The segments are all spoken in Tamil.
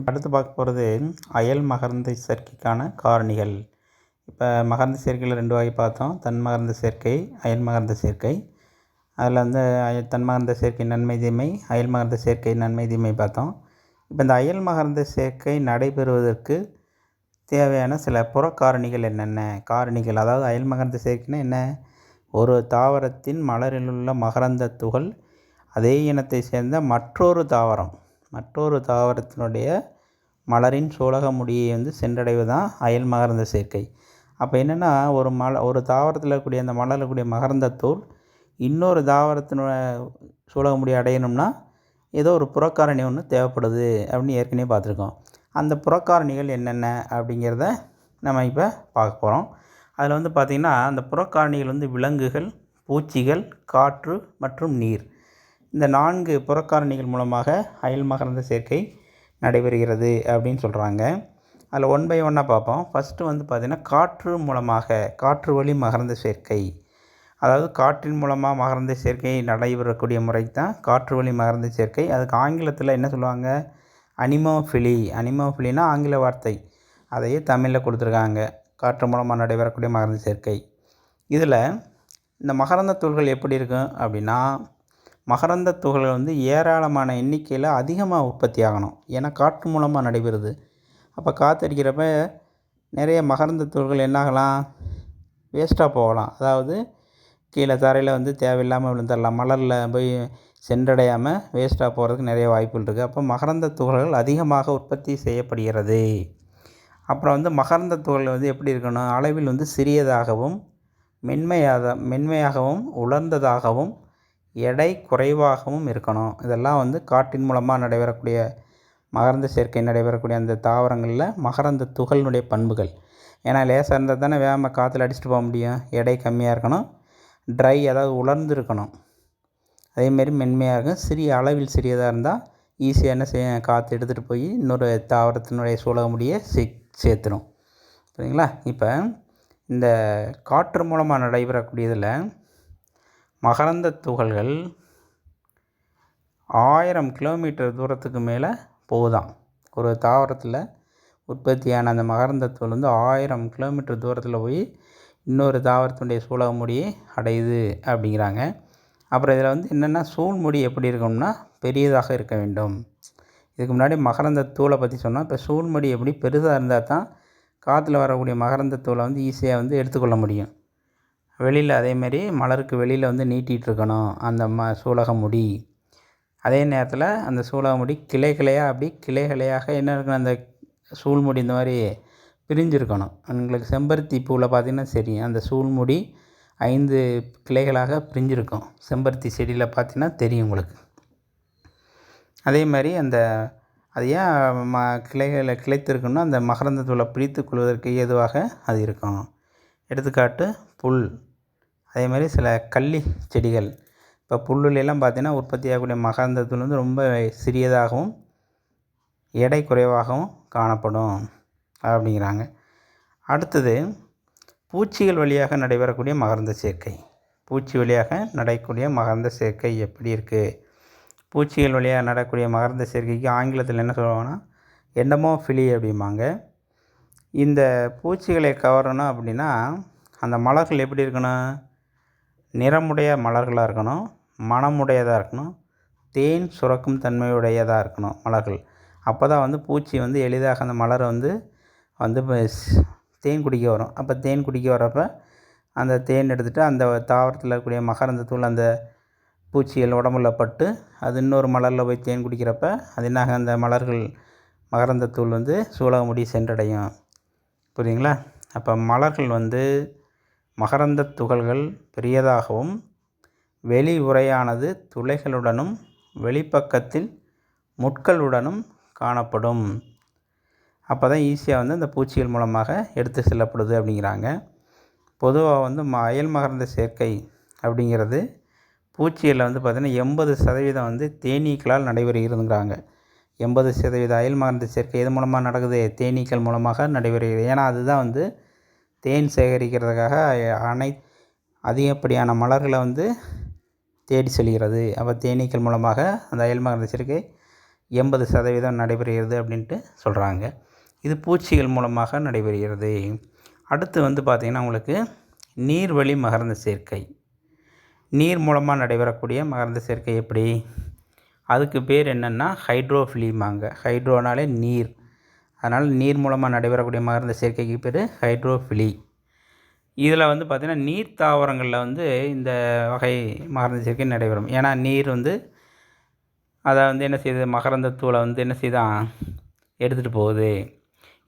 இப்போ அடுத்து பார்க்க போகிறது அயல் மகரந்த சேர்க்கைக்கான காரணிகள். இப்போ மகரந்த சேர்க்கையில் ரெண்டு வகை பார்த்தோம். தன் மகரந்த சேர்க்கை அயல் மகரந்த சேர்க்கை. அதில் வந்து அய தன் மகரந்த சேர்க்கை நன்மை தீமை அயல் மகரந்த சேர்க்கை நன்மை தீமை பார்த்தோம். இப்போ இந்த அயல் மகரந்த சேர்க்கை நடைபெறுவதற்கு தேவையான சில புறக்காரணிகள் என்னென்ன? காரணிகள் அதாவது அயல் மகரந்த சேர்க்கைன்னா என்ன? ஒரு தாவரத்தின் மலரில் உள்ள மகரந்த துகள் அதே இனத்தை சேர்ந்த மற்றொரு தாவரம். மற்றொரு தாவரத்தினுடைய மலரின் சூலக முடியை வந்து சென்றடைவது தான் அயல் மகரந்த சேர்க்கை. அப்போ என்னென்னா ஒரு மல ஒரு தாவரத்தில் இருக்கக்கூடிய அந்த மலரில் இருக்கக்கூடிய மகரந்தத்தூள் இன்னொரு தாவரத்தினுடைய சூலக முடி அடையணும்னா ஏதோ ஒரு புறக்காரணி ஒன்று தேவைப்படுது அப்படின்னு ஏற்கனவே பார்த்துருக்கோம். அந்த புறக்காரணிகள் என்னென்ன அப்படிங்கிறத நம்ம இப்போ பார்க்க போகிறோம் அதில் வந்து பார்த்திங்கன்னா அந்த புறக்காரணிகள் வந்து விலங்குகள் பூச்சிகள் காற்று மற்றும் நீர். இந்த நான்கு புறக்காரணிகள் மூலமாக அயல் மகரந்த சேர்க்கை நடைபெறுகிறது அப்படின்னு சொல்கிறாங்க அதில் ஒன் பை ஒன்னாக பார்ப்போம். ஃபஸ்ட்டு வந்து பார்த்திங்கன்னா காற்று மூலமாக காற்று வழி மகரந்த சேர்க்கை. அதாவது காற்றின் மூலமாக மகரந்த சேர்க்கை நடைபெறக்கூடிய முறை தான் காற்று வழி மகரந்த சேர்க்கை. அதுக்கு ஆங்கிலத்தில் என்ன சொல்லுவாங்க? அனிமோஃபிலி. அனிமோஃபிலினா ஆங்கில வார்த்தை. அதையே தமிழில் கொடுத்துருக்காங்க. காற்று மூலமாக நடைபெறக்கூடிய மகரந்த சேர்க்கை. இதில் இந்த மகரந்த தூள்கள் எப்படி இருக்கும் அப்படின்னா மகரந்த துகள்கள் வந்து ஏராளமான எண்ணிக்கையில் அதிகமாக உற்பத்தி ஆகணும். ஏன்னா காற்று மூலமாக நடைபெறுது. அப்போ காற்றடிக்கிறப்ப நிறைய மகரந்த துகள்கள் என்னாகலாம் வேஸ்ட்டாக போகலாம். அதாவது கீழே தரையில் வந்து தேவையில்லாமல் விழுந்துடலாம். மலரில் போய் சென்றடையாமல் வேஸ்ட்டாக போகிறதுக்கு நிறைய வாய்ப்புகள் இருக்குது அப்போ மகரந்த துகள்கள் அதிகமாக உற்பத்தி செய்யப்படுகிறது. அப்புறம் வந்து மகரந்த துகள்கள் வந்து எப்படி இருக்கணும்? அளவில் வந்து சிறியதாகவும் மென்மையாக மென்மையாகவும் உலர்ந்ததாகவும் எடை குறைவாகவும் இருக்கணும். இதெல்லாம் வந்து காற்றின் மூலமாக நடைபெறக்கூடிய மகரந்த சேர்க்கை நடைபெறக்கூடிய அந்த தாவரங்களில் மகரந்த துகளினுடைய பண்புகள். ஏன்னா லேசாக இருந்தால் தானே வேகமாக காற்றுல அடிச்சுட்டு போக முடியும். எடை கம்மியாக இருக்கணும். ட்ரை அதாவது உலர்ந்து இருக்கணும் அதேமாரி மென்மையாக இருக்கும். சிறிய அளவில் சிறியதாக இருந்தால் ஈஸியாக என்ன செய்ய காற்று எடுத்துகிட்டு போய் இன்னொரு தாவரத்தினுடைய சூழகமுடிய சே சேர்த்துடும் சரிங்களா? இப்போ இந்த காற்று மூலமாக நடைபெறக்கூடியதில் மகரந்த துகள்கள் ஆயிரம் கிலோமீட்டர் தூரத்துக்கு மேலே போகுதாம். ஒரு தாவரத்தில் உற்பத்தியான அந்த மகரந்தத்தூள் வந்து ஆயிரம் கிலோமீட்டர் தூரத்தில் போய் இன்னொரு தாவரத்தினுடைய சூழகமுடியை அடையுது அப்படிங்கிறாங்க. அப்புறம் இதில் வந்து என்னென்னா சூழ்முடி எப்படி இருக்கணும்னா பெரியதாக இருக்க வேண்டும். இதுக்கு முன்னாடி மகரந்த தூளை பற்றி சொன்னால் இப்போ சூழ்முடி எப்படி பெருசாக இருந்தால் தான் காற்றுல வரக்கூடிய மகரந்த தூளை வந்து ஈஸியாக வந்து எடுத்துக்கொள்ள முடியும். வெளியில் அதேமாரி மலருக்கு வெளியில் வந்து நீட்டிகிட்ருக்கணும் அந்த ம சூலக முடி. அதே நேரத்தில் அந்த சூலக முடி கிளை கிளையாக அப்படி கிளை கிளையாக என்ன இருக்கணும் அந்த சூழ்முடி இந்த மாதிரி பிரிஞ்சிருக்கணும். உங்களுக்கு செம்பருத்தி பூவில் பார்த்திங்கன்னா சரி அந்த சூழ்முடி ஐந்து கிளைகளாக பிரிஞ்சிருக்கும். செம்பருத்தி செடியில் பார்த்தீங்கன்னா தெரியும் உங்களுக்கு. அதே மாதிரி அந்த அது ஏன் ம கிளைகளை கிளைத்திருக்குன்னா அந்த மகரந்த தூளை பிடித்து கொள்வதற்கு ஏதுவாக அது இருக்கும் எடுத்துக்காட்டு புல். அதே மாதிரி சில கள்ளி செடிகள். இப்போ புல்லுலெல்லாம் பார்த்தீங்கன்னா உற்பத்தி ஆகக்கூடிய மகரந்த தூள் வந்து ரொம்ப சிறியதாகவும் எடை குறைவாகவும் காணப்படும் அப்படிங்கிறாங்க. அடுத்தது பூச்சிகள் வழியாக நடைபெறக்கூடிய மகரந்த சேர்க்கை. பூச்சி வழியாக நடக்கக்கூடிய மகரந்த சேர்க்கை எப்படி இருக்குது பூச்சிகள் வழியாக நடக்கூடிய மகரந்த சேர்க்கைக்கு ஆங்கிலத்தில் என்ன சொல்லுவாங்கன்னா என்னமோ ஃபிலி அப்படிம்பாங்க. இந்த பூச்சிகளை கவரணும் அப்படின்னா அந்த மலர்கள் எப்படி இருக்கணும்? நிறமுடைய மலர்களாக இருக்கணும் மனமுடையதாக இருக்கணும் தேன் சுரக்கும் தன்மையுடையதாக இருக்கணும் மலர்கள். அப்போ தான் வந்து பூச்சி வந்து எளிதாக அந்த மலரை வந்து வந்து தேன் குடிக்க வரும். அப்போ தேன் குடிக்க வரப்போ அந்த தேன் எடுத்துகிட்டு அந்த தாவரத்தில் இருக்கக்கூடிய மகரந்த தூள் அந்த பூச்சிகள் உடம்புல பட்டு அது இன்னொரு மலரில் போய் தேன் குடிக்கிறப்ப அது என்னாக அந்த மலர்கள் மகரந்த தூள் வந்து சூழக முடி சென்றடையும். புரியுங்களா அப்போ மலர்கள் வந்து மகரந்த துகள்கள் பெரியதாகவும் வெளி உரையானது துளைகளுடனும் வெளிப்பக்கத்தில் முட்களுடனும் காணப்படும். அப்போ தான் ஈஸியாக வந்து அந்த பூச்சிகள் மூலமாக எடுத்து செல்லப்படுது அப்படிங்கிறாங்க. பொதுவாக வந்து ம அயல் மகரந்த சேர்க்கை அப்படிங்கிறது பூச்சிகளில் வந்து பார்த்திங்கன்னா எண்பது சதவீதம் வந்து தேனீக்களால் நடைபெறுகிறதுங்கிறாங்க. எண்பது சதவீத அயல் மகரந்த சேர்க்கை எது மூலமாக நடக்குது? தேனீக்கள் மூலமாக நடைபெறுகிறது. ஏன்னா அதுதான் வந்து தேன் சேகரிக்கிறதுக்காக அனை அதிகப்படியான மலர்களை வந்து தேடி செல்கிறது. அப்போ தேனீக்கள் மூலமாக அந்த அயல் மகரந்த சேர்க்கை எண்பது சதவீதம் நடைபெறுகிறது அப்படின்ட்டு சொல்கிறாங்க இது பூச்சிகள் மூலமாக நடைபெறுகிறது. அடுத்து வந்து பார்த்திங்கன்னா உங்களுக்கு நீர்வழி மகரந்த சேர்க்கை. நீர் மூலமாக நடைபெறக்கூடிய மகரந்த சேர்க்கை எப்படி? அதுக்கு பேர் என்னென்னா ஹைட்ரோஃபிலிமாங்க. ஹைட்ரோனாலே நீர். அதனால் நீர் மூலமாக நடைபெறக்கூடிய மகரந்த சேர்க்கைக்கு பேர் ஹைட்ரோஃபிலி இதில் வந்து பார்த்திங்கன்னா நீர் தாவரங்களில் வந்து இந்த வகை மகரந்த சேர்க்கை நடைபெறும். ஏன்னா நீர் வந்து அதை வந்து என்ன செய்யுது? மகரந்தத்தூளை வந்து என்ன செய்தான் எடுத்துகிட்டு போகுது.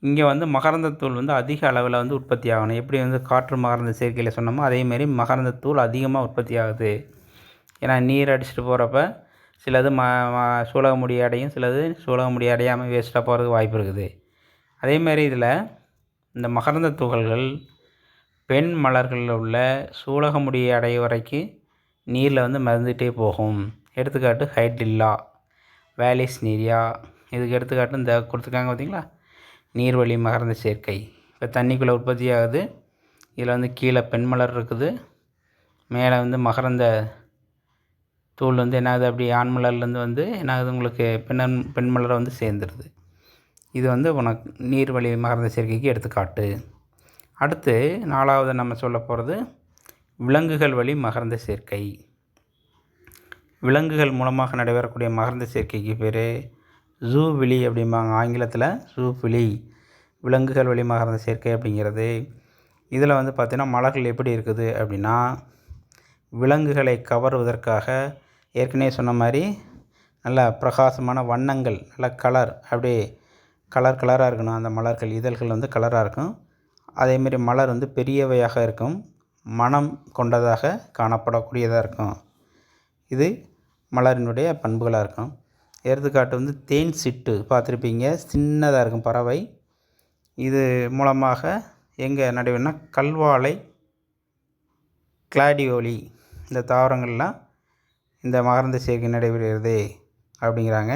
இங்கே வந்து மகரந்தத்தூள் வந்து அதிக அளவில் வந்து உற்பத்தி ஆகணும். எப்படி வந்து காற்று மகரந்த சேர்க்கையில் சொன்னோமோ அதேமாரி மகரந்தத்தூள் அதிகமாக உற்பத்தி ஆகுது. ஏன்னா நீர் அடிச்சுட்டு போகிறப்ப சிலது ம சூழக முடி அடையும் சிலது சூழக முடி அடையாமல் வேஸ்ட்டாக போகிறதுக்கு வாய்ப்பு இருக்குது. அதேமாரி இதில் இந்த மகரந்த துகள்கள் பெண் மலர்களில் உள்ள சூலகமுடியை அடைய வரைக்கும் நீரில் வந்து மறந்துகிட்டே போகும். எடுத்துக்காட்டு ஹைட்ரில்லா வேலிஸ் நீரியா. இதுக்கு எடுத்துக்காட்டு இந்த கொடுத்துருக்காங்க பார்த்தீங்களா? நீர்வழி மகரந்த சேர்க்கை. இப்போ தண்ணிக்குள்ளே உற்பத்தி ஆகுது. இதில் வந்து கீழே பெண் மலர் இருக்குது. மேலே வந்து மகரந்த தூள் வந்து என்ன ஆகுது? அப்படி ஆண் மலர்லேருந்து வந்து என்ன ஆகுது? உங்களுக்கு பெண் பெண் மலரை வந்து சேர்ந்துருது. இது வந்து உனக்கு நீர்வழி மகரந்த சேர்க்கைக்கு எடுத்துக்காட்டு. அடுத்து நாலாவது நம்ம சொல்ல போகிறது விலங்குகள் வழி மகரந்த சேர்க்கை. விலங்குகள் மூலமாக நடைபெறக்கூடிய மகரந்த சேர்க்கைக்கு பேர் ஜூ விழி அப்படிம்பாங்க. ஆங்கிலத்தில் ஜூ விழி விலங்குகள் வழி மகரந்த சேர்க்கை அப்படிங்கிறது. இதில் வந்து பார்த்திங்கன்னா மலர்கள் எப்படி இருக்குது அப்படின்னா விலங்குகளை கவருவதற்காக ஏற்கனவே சொன்ன மாதிரி நல்லா பிரகாசமான வண்ணங்கள் நல்ல கலர் அப்படியே கலர் கலராக இருக்கணும். அந்த மலர்கள் இதழ்கள் வந்து கலராக இருக்கும். அதேமாரி மலர் வந்து பெரியவையாக இருக்கும். மனம் கொண்டதாக காணப்படக்கூடியதாக இருக்கும். இது மலரினுடைய பண்புகளாக இருக்கும். எடுத்துக்காட்டு வந்து தேன் சிட்டு பார்த்துருப்பீங்க. சின்னதாக இருக்கும் பறவை. இது மூலமாக எங்கே நடைபெறும்னா கல்வாழை கிளாடியோலி இந்த தாவரங்கள்லாம் இந்த மகரந்த சேர்க்கை நடைபெறுகிறது அப்படிங்கிறாங்க.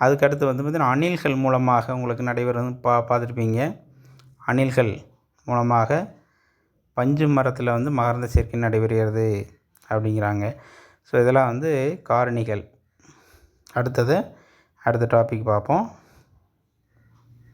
அதுக்கடுத்து வந்து பார்த்திங்கன்னா அணில்கள் மூலமாக உங்களுக்கு நடைபெறும் பா பார்த்துருப்பீங்க. அணில்கள் மூலமாக பஞ்சு மரத்தில் வந்து மகரந்த சேர்க்கை நடைபெறுகிறது அப்படிங்கிறாங்க. ஸோ இதெல்லாம் வந்து காரணிகள். அடுத்தது அடுத்த டாபிக் பார்ப்போம்.